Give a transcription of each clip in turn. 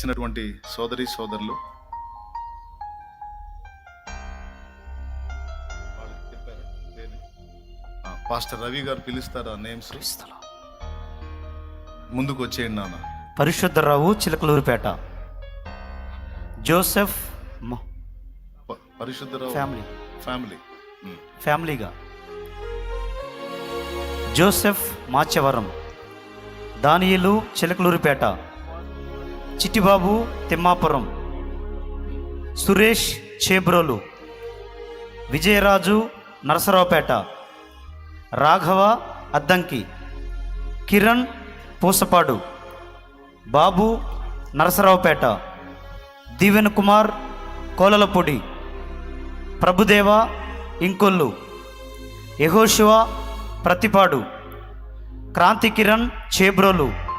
ఇచ్చినటువంటి సోదరి సోదరులు. పాస్టర్ రవి గారు పిలుస్తారా నేమ్స్? ముందుకు వచ్చేయండి నాన్న. Parishuddharao Chilakaluripet. Joseph Parishuddharao family family. ఫ్యామిలీగా Joseph Machavaram. దానియులు Chilakaluripet. Chittibabu Timmapuram. Suresh Chebrolu. Vijayaraju Narasaraopet. Raghava Addanki. Kiran Pusapadu. Babu Narasaraopet. Deeven Kumar Kolalapodi. Prabhudeva Inkollu. Yahoshiva Prathipadu. Kranti Kiran Chebrolu.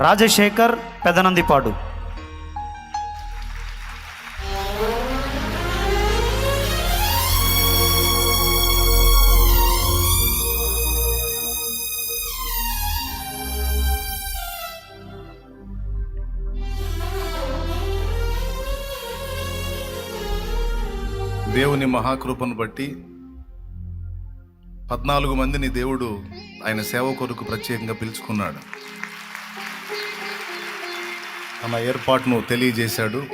Rajasekhar Pedanandipadu. దేవుని మహాకృపను బట్టి పద్నాలుగు మందిని దేవుడు ఆయన సేవ కొరకు ప్రత్యేకంగా పిలుచుకున్నాడు. తన ఏర్పాటును తెలియజేశాడు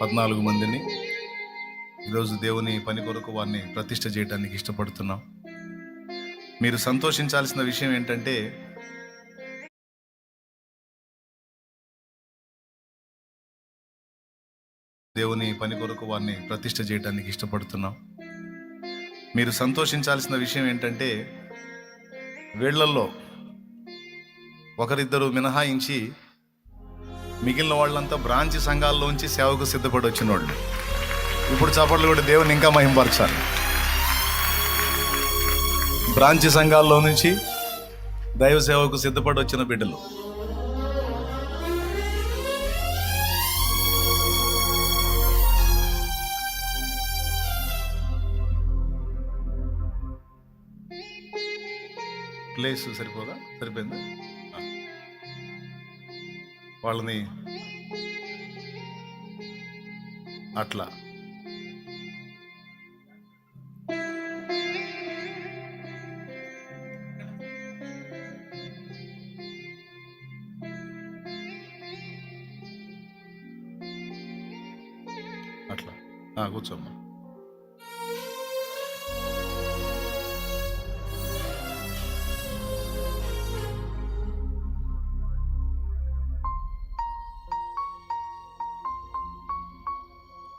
పద్నాలుగు మందిని. ఈరోజు దేవుని పని కొరకు వారిని ప్రతిష్ట చేయడానికి ఇష్టపడుతున్నాం. మీరు సంతోషించాల్సిన విషయం ఏంటంటే దేవుని పని కొరకు వారిని ప్రతిష్ట చేయడానికి ఇష్టపడుతున్నాం. మీరు సంతోషించాల్సిన విషయం ఏంటంటే వీళ్ళల్లో ఒకరిద్దరు మినహాయించి మిగిలిన వాళ్ళంతా బ్రాంచ్ సంఘాల్లోంచి సేవకు సిద్ధపడి వచ్చిన వాళ్ళు ఇప్పుడు చప్పట్లు కూడా దేవుని ఇంకా మహింపరచాలి. బ్రాంచ్ సంఘాల్లో నుంచి దైవ సేవకు సిద్ధపడి వచ్చిన బిడ్డలు. ప్లేస్ సరిపోదా? సరిపోయిందా? వాళ్ళని అట్లా. అట్లా. కూర్చోమ్మా.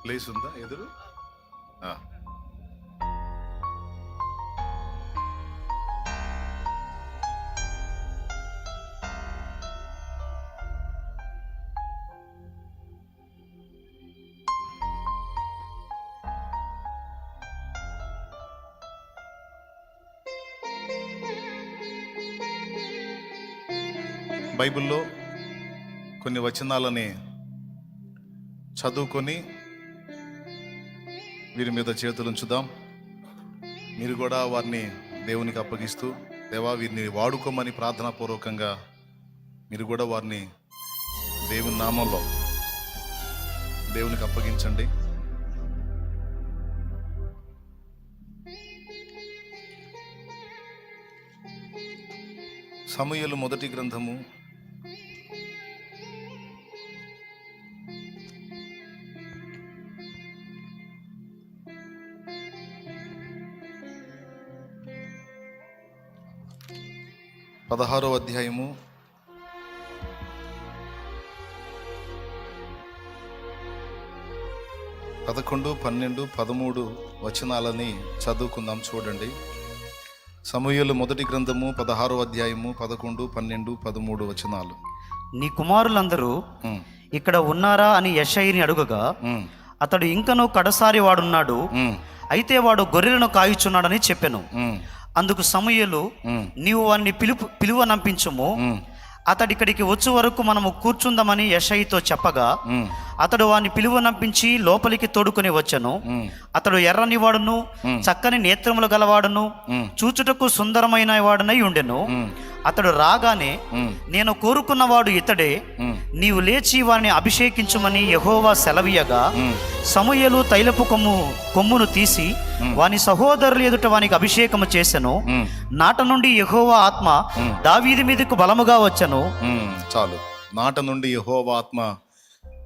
ప్లేస్ ఉందా ఎదురు? బైబిల్లో కొన్ని వచనాలని చదువుకొని వీరి మీద చేతులు ఉంచుదాం. మీరు కూడా వారిని దేవునికి అప్పగిస్తూ దేవా వీరిని వాడుకోమని ప్రార్థనాపూర్వకంగా మీరు కూడా వారిని దేవుని నామంలో దేవునికి అప్పగించండి. సమయలు మొదటి గ్రంథము పదహారో అధ్యాయము. పదకొండు పన్నెండు పదమూడు వచనాలని చదువుకుందాం చూడండి. సమూహలు మొదటి గ్రంథము పదహారో అధ్యాయము పదకొండు పన్నెండు పదమూడు వచనాలు. నీ కుమారులందరూ ఇక్కడ ఉన్నారా అని యశయిని అడుగగా అతడు ఇంకనూ కడసారి వాడున్నాడు. అయితే వాడు గొర్రెలను కాయుచున్నాడని చెప్పెను. అందుకు సమూయేలు నీవు వారిని పిలుపు పిలువనంపించుము ఉమ్, అతడిక్కడికి వచ్చే వరకు మనము కూర్చుందామని యషయితో చెప్పగా అతడు వాని పిలువనంపించి లోపలికి తోడుకొని వచ్చెను. అతడు ఎర్రని వాడును చక్కని నేత్రములు గలవాడును. చూచుటకు సుందరమైన వాడునై ఉండెను. అతడు రాగానే నేను కోరుకున్నవాడు ఇతడే. నీవు లేచి వారిని అభిషేకించుమని యెహోవా సెలవీయగా. సమూయేలు తైలపు కొమ్ము కొమ్మును తీసి వాని సహోదరులు ఎదుట వానికి అభిషేకము చేసెను. ఉమ్, నాట నుండి యెహోవా ఆత్మ దావీది మీదకు బలముగా వచ్చెను. చాలు. నాట నుండి యెహోవా ఆత్మ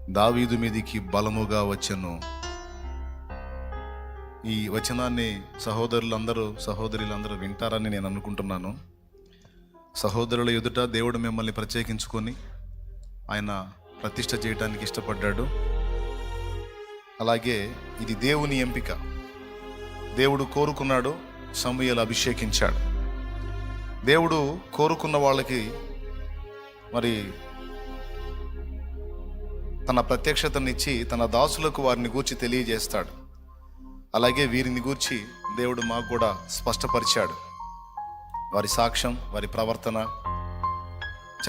దావీదు మీదికి బలముగా వచ్చెను. ఈ వచనాన్ని సహోదరులందరూ సహోదరులందరూ వింటారని నేను అనుకుంటున్నాను. సహోదరుల ఎదుట దేవుడు మిమ్మల్ని ప్రత్యేకించుకొని ఆయన ప్రతిష్ట చేయడానికి ఇష్టపడ్డాడు. అలాగే ఇది దేవుని ఎంపిక. దేవుడు కోరుకున్నాడు సమూయేలు అభిషేకించాడు. దేవుడు కోరుకున్న వాళ్ళకి మరి తన ప్రత్యక్షతనిచ్చి తన దాసులకు వారిని గూర్చి తెలియజేస్తాడు. అలాగే వీరిని గూర్చి దేవుడు మాకు కూడా స్పష్టపరిచాడు. వారి సాక్ష్యం వారి ప్రవర్తన.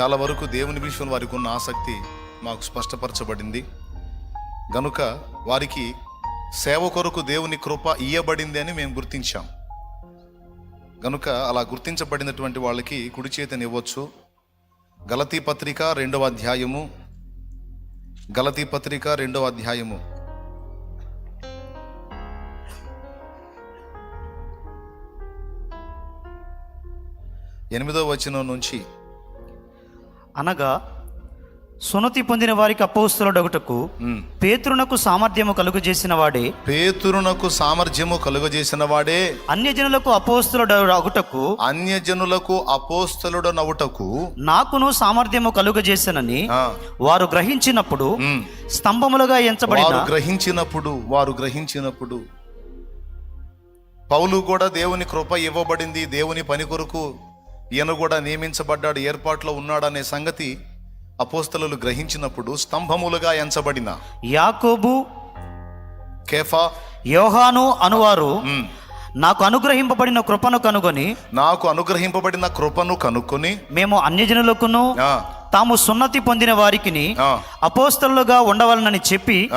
చాలా వరకు దేవుని విషయంలో వారికి ఉన్న ఆసక్తి మాకు స్పష్టపరచబడింది. గనుక వారికి సేవ కొరకు దేవుని కృప ఇయ్యబడింది అని మేము గుర్తించాం. గనుక అలా గుర్తించబడినటువంటి వాళ్ళకి కుడి చేతనివ్వచ్చు. గలతీ పత్రిక రెండవ అధ్యాయము. గలతీ పత్రిక రెండవ అధ్యాయము. ఎనిమిదవ వచనం నుంచి. అనగా సున్నతి పొందిన వారికి అపోస్తులుడగుటకు ఉమ్, పేతురునకు సామర్థ్యము కలుగు చేసిన వాడే. పేతురునకు సామర్థ్యము కలుగజేసిన వాడే. అన్యజనులకు అపోస్తులుడగుటకు అన్యజనులకు అపోస్తలుడు నవ్వుటకు నాకును సామర్థ్యము కలుగజేసనని వారు గ్రహించినప్పుడు స్తంభములుగా ఎంచబడిన వారు గ్రహించినప్పుడు వారు గ్రహించినప్పుడు. పౌలు కూడా దేవుని కృప ఇవ్వబడింది దేవుని పని కొరకు. ఈయన కూడా నియమించబడ్డాడు ఏర్పాట్లో ఉన్నాడనే సంగతి అపోస్తలు గ్రహించినప్పుడు స్తంభములుగా ఎంచబడిన. యాకోబు కేఫా యోహాను అనువారు నాకు అనుగ్రహింపబడిన కృపను కనుగొని నాకు అనుగ్రహింపబడిన కృపను కనుక్కొని మేము అన్యజనులకును తాము సున్నతి పొందిన వారికిని ఆ, అపోస్తలుగా ఉండవలనని చెప్పి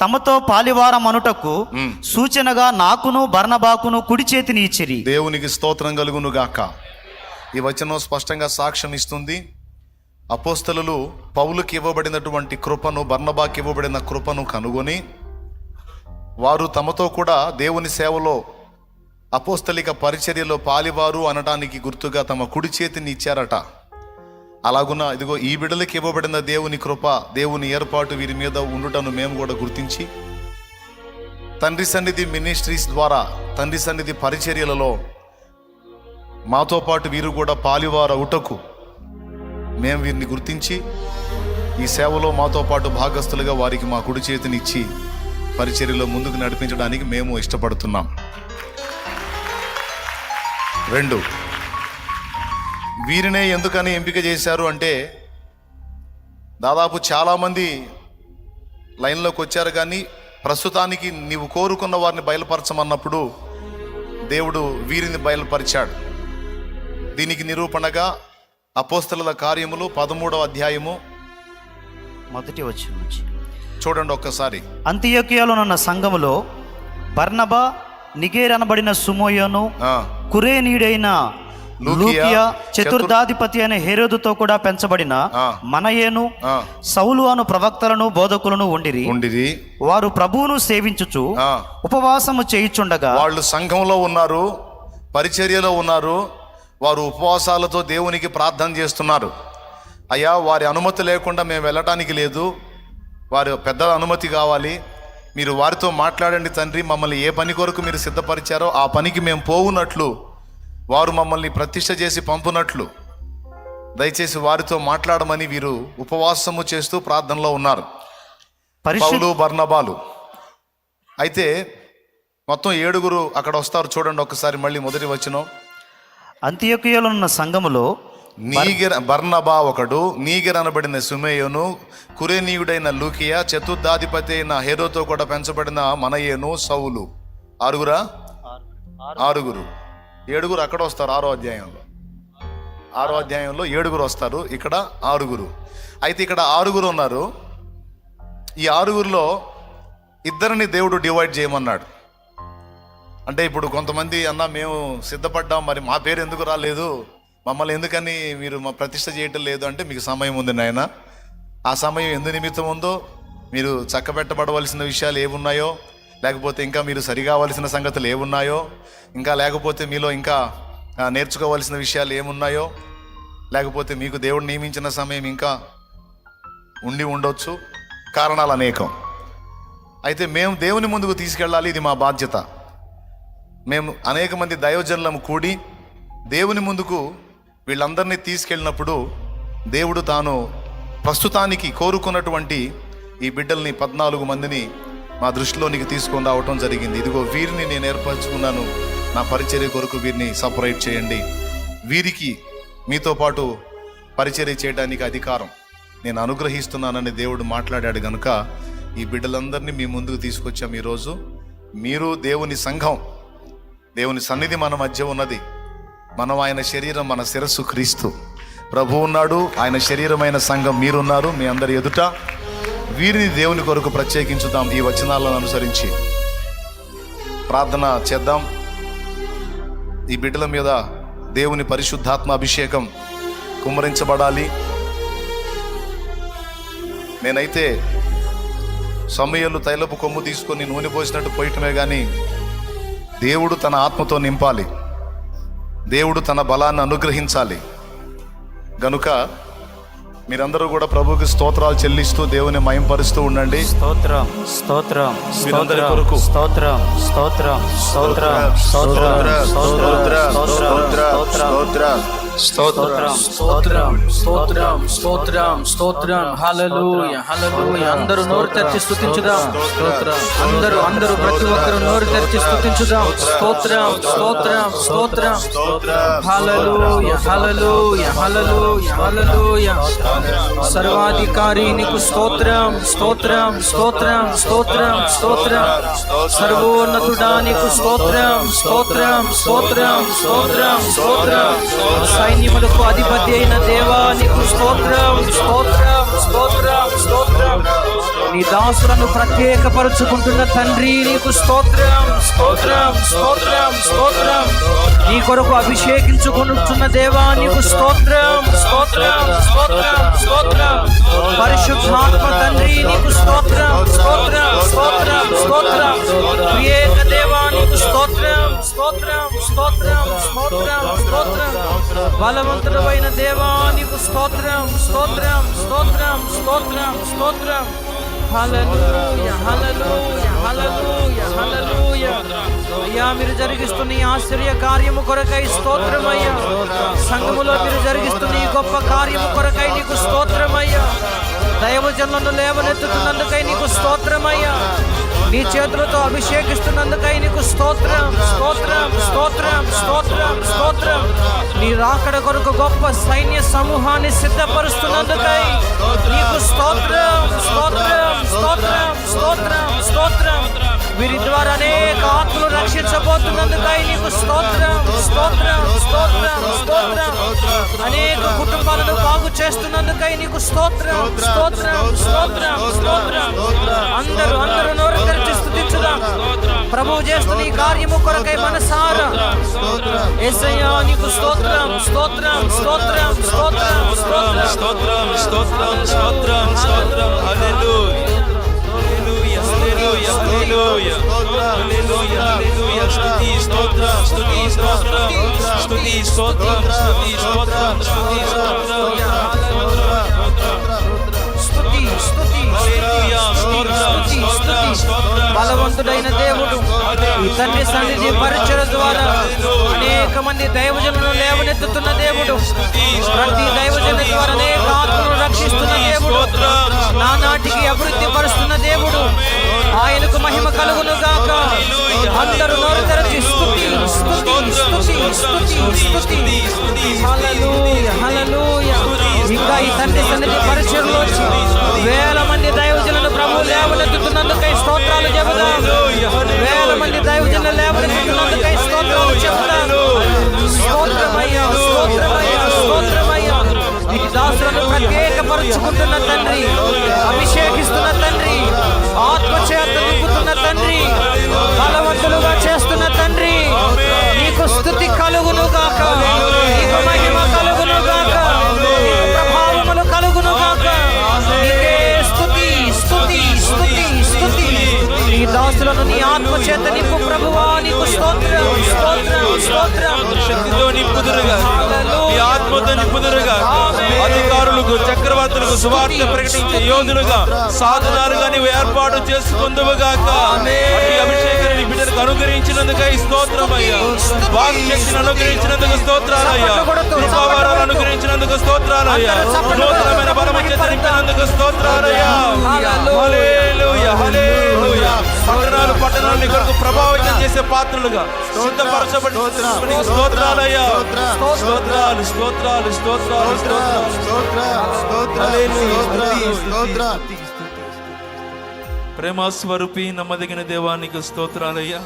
తమతో పాలివారం అనుటకు. సూచనగా నాకును బర్నబాకును కుడి చేతిని ఇచ్చిరి. దేవునికి స్తోత్రం కలుగును గాక ఈ వచనం స్పష్టంగా సాక్ష్యం ఇస్తుంది. అపోస్తలు పౌలుకి ఇవ్వబడినటువంటి కృపను బర్ణబాకి ఇవ్వబడిన కృపను కనుగొని వారు తమతో కూడా దేవుని సేవలో అపోస్తలిక పరిచర్యలో పాలివారు అనడానికి గుర్తుగా తమ కుడి చేతిని ఇచ్చారట. అలాగున ఇదిగో ఈ బిడలకి ఇవ్వబడిన దేవుని కృప దేవుని ఏర్పాటు వీరి మీద ఉండుటను మేము కూడా గుర్తించి తండ్రి సన్నిధి మినిస్ట్రీస్ ద్వారా తండ్రి సన్నిధి పరిచర్యలలో మాతో పాటు వీరు కూడా పాలివారవుటకు మేము వీరిని గుర్తించి ఈ సేవలో మాతో పాటు భాగస్థులుగా వారికి మా కుడి చేతిని ఇచ్చి పరిచర్యలో ముందుకు నడిపించడానికి మేము ఇష్టపడుతున్నాం. రెండు వీరినే ఎందుకని ఎంపిక చేశారు అంటే దాదాపు చాలామంది లైన్లోకి వచ్చారు కానీ ప్రస్తుతానికి నీవు కోరుకున్న వారిని బయలుపరచమన్నప్పుడు దేవుడు వీరిని బయలుపరిచాడు. దీనికి నిరూపణగా అపోస్తలుల కార్యములు పదమూడవ అధ్యాయము. మొదటి వచ్చి నుంచి. చూడండి ఒక్కసారి. అంత్యోకియాలోనున్న సంఘములో బర్నబా నిగేర్ అనబడిన సుమోయోను కురేనీడైన లూకియా, చతుర్దాధిపతి అనే హేరోదుతో కూడా పెంచబడిన. మనయేను సౌలు అను ప్రవక్తలను బోధకులను ఉండిరి. ఉండిరి. వారు ప్రభువును సేవించుచు ఉపవాసము చేయుచుండగా వాళ్ళు సంఘంలో ఉన్నారు పరిచర్యలో ఉన్నారు వారు ఉపవాసాలతో దేవునికి ప్రార్థన చేస్తున్నారు. అయ్యా వారి అనుమతి లేకుండా మేము వెళ్ళటానికి లేదు. వారి పెద్దల అనుమతి కావాలి. మీరు వారితో మాట్లాడండి తండ్రి మమ్మల్ని ఏ పని కొరకు మీరు సిద్ధపరిచారో ఆ పనికి మేము పోవునట్లు వారు మమ్మల్ని ప్రతిష్ట చేసి పంపునట్లు. దయచేసి వారితో మాట్లాడమని వీరు ఉపవాసము చేస్తూ ప్రార్థనలో ఉన్నారు. పౌలు బర్నబాలు. అయితే మొత్తం ఏడుగురు అక్కడ వస్తారు చూడండి ఒకసారి మళ్ళీ మొదటి వచ్చిన అంత్యోకియాలోనున్న సంఘములో నీగిర బర్నబా ఒకడు నీగిర అనబడిన సుమేయును కురేనీయుడైన లూకియా చతుర్థాధిపతి అయిన హేరోతో కూడా పెంచబడిన మనయేను సౌలు. ఆరుగురా. ఆరుగురు. ఏడుగురు అక్కడ వస్తారు ఆరో అధ్యాయంలో. ఆరో అధ్యాయంలో ఏడుగురు వస్తారు ఇక్కడ ఆరుగురు. అయితే ఇక్కడ ఆరుగురు ఉన్నారు. ఈ ఆరుగురిలో ఇద్దరిని దేవుడు డివైడ్ చేయమన్నాడు. అంటే ఇప్పుడు కొంతమంది అన్న మేము సిద్ధపడ్డాం మరి మా పేరు ఎందుకు రాలేదు? మమ్మల్ని ఎందుకని మీరు మా ప్రతిష్ట చేయటం లేదు? అంటే మీకు సమయం ఉంది నాయన. ఆ సమయం ఎందు నిమిత్తం ఉందో మీరు చక్కబెట్టబడవలసిన విషయాలు ఏమున్నాయో లేకపోతే ఇంకా మీరు సరిగావలసిన సంగతులు ఏమున్నాయో ఇంకా లేకపోతే మీలో ఇంకా నేర్చుకోవాల్సిన విషయాలు ఏమున్నాయో లేకపోతే మీకు దేవుడు నియమించిన సమయం ఇంకా ఉండి ఉండొచ్చు. కారణాలు అనేకం. అయితే మేము దేవుని ముందుకు తీసుకెళ్ళాలి ఇది మా బాధ్యత. మేము అనేక మంది దైవజనులము కూడి దేవుని ముందుకు వీళ్ళందరినీ తీసుకెళ్ళినప్పుడు దేవుడు తాను ప్రస్తుతానికి కోరుకున్నటువంటి ఈ బిడ్డల్ని పద్నాలుగు మందిని మా దృష్టిలోనికి తీసుకొని రావటం జరిగింది. ఇదిగో వీరిని నేను ఏర్పరచుకున్నాను. నా పరిచర్య కొరకు వీరిని సపరేట్ చేయండి. వీరికి మీతో పాటు పరిచర్య చేయడానికి అధికారం. నేను అనుగ్రహిస్తున్నానని దేవుడు మాట్లాడాడు గనుక ఈ బిడ్డలందరినీ మీ ముందుకు తీసుకొచ్చాం ఈరోజు. మీరు దేవుని సంఘం. దేవుని సన్నిధి మన మధ్య ఉన్నది. మనం ఆయన శరీరం మన శిరస్సు క్రీస్తు. ప్రభు ఉన్నాడు ఆయన శరీరమైన సంఘం మీరున్నారు మీ అందరి ఎదుట. వీరిని దేవుని కొరకు ప్రత్యేకించుదాం ఈ వచనాలను అనుసరించి. ప్రార్థన చేద్దాం. ఈ బిడ్డల మీద దేవుని పరిశుద్ధాత్మ అభిషేకం కుమ్మరించబడాలి. నేనైతే సమయంలో తైలపు కొమ్ము తీసుకొని నూనె పోసినట్టు పోయటమే కానీ దేవుడు తన ఆత్మతో నింపాలి దేవుడు తన బలాన్ని అనుగ్రహించాలి గనుక మీరందరూ కూడా ప్రభువుకి స్తోత్రాలు చెల్లిస్తూ దేవుని మయంపరుస్తూ ఉండండి స్తోత్రం స్తోత్రం మీరందరి స్తోత్రం కొరకు. స్తోత్రం స్తోత్రం స్తోత్రం స్తోత్రం స్తోత్రం స్తోత్రం స్తోత్రం స్తోత్రం స్తోత్రం స్తోత్రం స్తోత్రం హల్లెలూయ హల్లెలూయ అందరూ నోరు తెరిచి స్తుతించుదాం స్తోత్రం అందరూ అందరూ ప్రతి ఒక్కరు నోరు తెరిచి స్తుతించుదాం స్తోత్రం స్తోత్రం స్తోత్రం హల్లెలూయ హల్లెలూయ హల్లెలూయ హల్లెలూయ సర్వాధికారి నీకు స్తోత్రం స్తోత్రం స్తోత్రం స్తోత్రం స్తోత్రం సర్వోన్నతుడా నీకు స్తోత్రం స్తోత్రం స్తోత్రం స్తోత్రం స్తోత్రం సైన్యములకు అధిపతి అయిన దేవా నీకు స్తోత్రం స్తోత్రం స్తోత్రం స్తోత్రం నీ దాసులను ప్రత్యేకపరుచుకుంటున్న తండ్రి నీకు స్తోత్రం స్తోత్రం స్తోత్రం స్తోత్రం నీ కొరకు అభిషేకించుకుంటున్న దేవా నీకు స్తోత్రం స్తోత్రం స్తోత్రం స్తోత్రం బలవంతుడమైన దేవా నీకు స్తోత్రం స్తోత్రం స్తోత్రం స్తోత్రం స్తోత్రం. అయ్యా మీరు జరిగిస్తున్న ఈ ఆశ్చర్య కార్యము కొరకై స్తోత్రమయ్యా. సంఘములో మీరు జరిగిస్తున్న ఈ గొప్ప కార్యము కొరకై నీకు స్తోత్రమయ్యా. దైవజనులను లేవనెత్తుతున్నందుకై నీకు స్తోత్రమయ్యా. నీ చేతులతో అభిషేకిస్తున్నందుకై నీకు స్తోత్రం స్తోత్రం స్తోత్రం స్తోత్రం స్తోత్రం. నీ రాకడ కొరకు గొప్ప సైన్య సమూహాన్ని సిద్ధపరుస్తున్నందుకై నీకు స్తోత్రం స్తోత్రం స్తోత్రం స్తోత్రం స్తోత్రం. వీరి ద్వారా అనేక ఆత్మలు రక్షించబోతున్నందుకై నీకు స్తోత్రం స్తోత్రం స్తోత్రం స్తోత్రం అనేక కుటుంబాలను బాగు చేస్తున్నందుకై నీకు స్తోత్రం స్తోత్రం స్తోత్రం స్తోత్రం అందరూ అందరూ నోరు తెరిచి స్థుతించుదాం ప్రభువు చేస్తున్న ఈ కార్యము కొరకై మనసారా యేసయ్యా నీకు స్తోత్రం స్తోత్రం స్తోత్రం స్తోత్రం స్తోత్రం స్తోత్రం స్తోత్రం స్తోత్రం స్తోత్రం హల్లెలూయా స్తుతి స్తోత్రం స్తుతి స్తోత్రం స్తుతి స్తోత్రం స్తుతి స్తోత్రం స్తుతి స్తోత్రం బలవంతుడైన దేవుడు తండ్రి సన్నిధి పరిచయ ద్వారా అనేక మంది దైవజనులను లేవనెత్తుతున్న దేవుడు. ఆయనకు మహిమ కలుగును గాక అందరూ నోరు తెరచి స్తుతి స్తుతి స్తుతి స్తుతి స్తుతి. హల్లెలూయా హల్లెలూయా. ఇంకా ఈ తండ్రి సన్నిధి పరిచయంలో వేల మంది దైవజనులను ప్రభు లేవనెత్తుతున్నందుకై స్తోత్రాలు చెబుదాం. వేల మంది దైవజనులు లేవనెత్తుతున్నందుకై స్తోత్రాలు చెబుదాం. స్తోత్రమయ్యా స్తోత్రమయ్యా స్తోత్రమయ్యా. నీ దాసులను ప్రత్యేకపరుచుకుంటున్న తండ్రి. సువార్త ప్రకటించే యోధులుగా సాధనాలుగా నీవు ఏర్పాటు చేసుకుందువుగాక. అట్టి అనుగ్రహించినందుకై స్తోత్రం అయ్యా. వాక్ శక్తిని అనుగ్రహించినందుకు స్తోత్రాలయ్యా కృపావరాలు అనుగ్రహించినందుకు స్తోత్రాలయ్యా నూతనమైన బలము చేత నింపినందుకు స్తోత్రాలయ్యా పట్టణాలు పట్టణాలు నీ కొరకు ప్రభావితం చేసే పాత్రలుగా సిద్ధపరచబడి స్తోత్రాలయ్యా స్తోత్రాలు స్తోత్రాలు. స్తోత్రాలు స్తోత్రాలు. ప్రేమ స్వరూపి నమ్మదగిన దేవానికి స్తోత్రాలయ్యా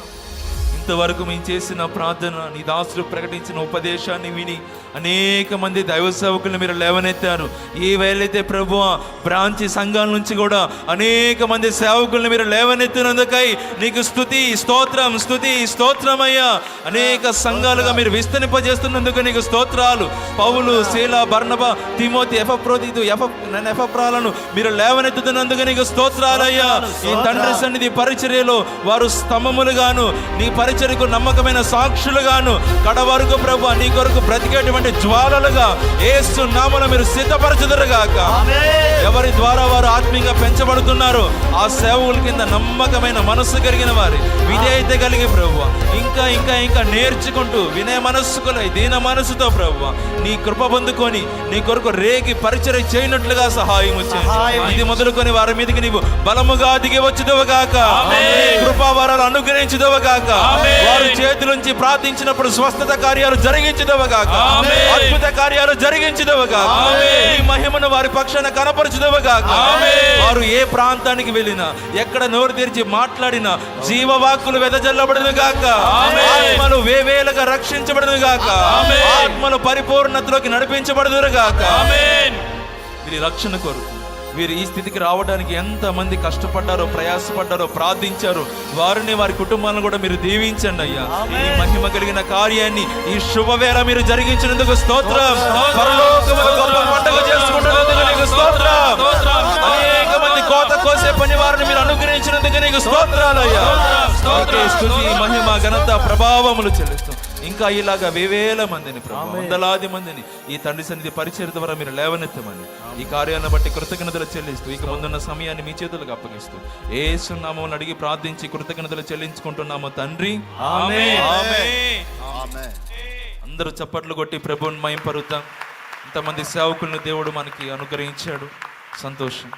ఇంతవరకు మేము చేసిన ప్రార్థన నీ దాసులు ప్రకటించిన ఉపదేశాన్ని విని అనేక మంది దైవ సేవకులను మీరు లేవనెత్తారు. ఏ వేళైతే ప్రభు బ్రాంచి సంఘాల నుంచి కూడా అనేక మంది సేవకులను మీరు లేవనెత్తినందుకై నీకు స్థుతి స్తోత్రం స్థుతి స్తోత్రమయ్యా. అనేక సంఘాలుగా మీరు విస్తరింపజేస్తున్నందుకు నీకు స్తోత్రాలు. పౌలు శీల బర్ణబ తిమోతి ఎఫప్రోదితు ఎఫ ఎఫప్రాలను మీరు లేవనెత్తుతున్నందుకు నీకు స్తోత్రాలయ్యా. ఈ తండ్రి సన్నిధి పరిచర్యలో వారు స్తంభములుగాను నీ పరిచర్యకు నమ్మకమైన సాక్షులుగాను. కడ వరకు ప్రభు నీ కొరకు బ్రతికేటువంటి జ్వాలలుగా ఏసు నామల మీరు సిద్ధపరచుదురుగాక. ఎవరి ద్వారా వారు ఆత్మీయంగా పెంచబడుతున్నారు ఆ సేవకుల కింద నమ్మకమైన మనస్సు కలిగిన వారి విధేయత కలిగి ప్రభు. ఇంకా ఇంకా ఇంకా నేర్చుకుంటూ వినే మనస్సుకులై దీన మనసుతో ప్రభు. నీ కృప పొందుకొని నీ కొరకు రేగి పరిచయం చేయనట్లుగా సహాయం వచ్చేది ఇది మొదలుకొని వారి మీదకి నీవు బలముగా దిగి వచ్చుదవగాక. కృపావరాలు అనుగ్రహించుదవగాక. వారి చేతులుంచి ప్రార్థించినప్పుడు స్వస్థత కార్యాలు జరిగించుదవగాక. అద్భుత కార్యాలు జరిగించుదవగాక. ఈ మహిమను వారి పక్షాన కనపరచుదవగాక. వారు ఏ ప్రాంతానికి వెళ్ళినా ఎక్కడ నోరు తెరిచి మాట్లాడినా జీవవాక్కులు వెదజల్లబడును గాక ఆత్మలు వేవేలుగా రక్షించబడును గాక ఆత్మలు పరిపూర్ణతలోకి నడిపించబడుదురు గాక వీరి రక్షణ కొరకు వీరు ఈ స్థితికి రావడానికి ఎంత మంది కష్టపడ్డారో ప్రయాసపడ్డారో ప్రార్థించారో వారిని వారి కుటుంబాలను కూడా మీరు దీవించండి అయ్యా. ఈ మహిమ కలిగిన కార్యాన్ని ఈ శుభవేళ మీరు జరిగించినందుకు స్తోత్రం. పరలోకములో గొప్ప పండుగ చేసుకుంటున్నందుకు నీకు స్తోత్రం. కోత కోసే పని వారిని మీరు అనుగ్రహించినందుకు నీకు స్తోత్రాలయ్యా మహిమ ఘనత ప్రభావములు చెల్లిస్తాం. ఇంకా ఇలాగా వేవేల మందిని ప్రభు వందలాది మందిని ఈ తండ్రి సన్నిధి పరిచయ ద్వారా మీరు లేవనెత్తమని ఈ కార్యాలను బట్టి కృతజ్ఞతలు చెల్లిస్తూ ఇక ముందున్న సమయాన్ని మీ చేతులకు అప్పగిస్తూ ఏ సున్నామని అడిగి ప్రార్థించి కృతజ్ఞతలు చెల్లించుకుంటున్నాము తండ్రి. అందరూ చప్పట్లు కొట్టి ప్రభుని మయం పరుద్దాం ఇంతమంది సేవకులను దేవుడు మనకి అనుగ్రహించాడు. సంతోషం.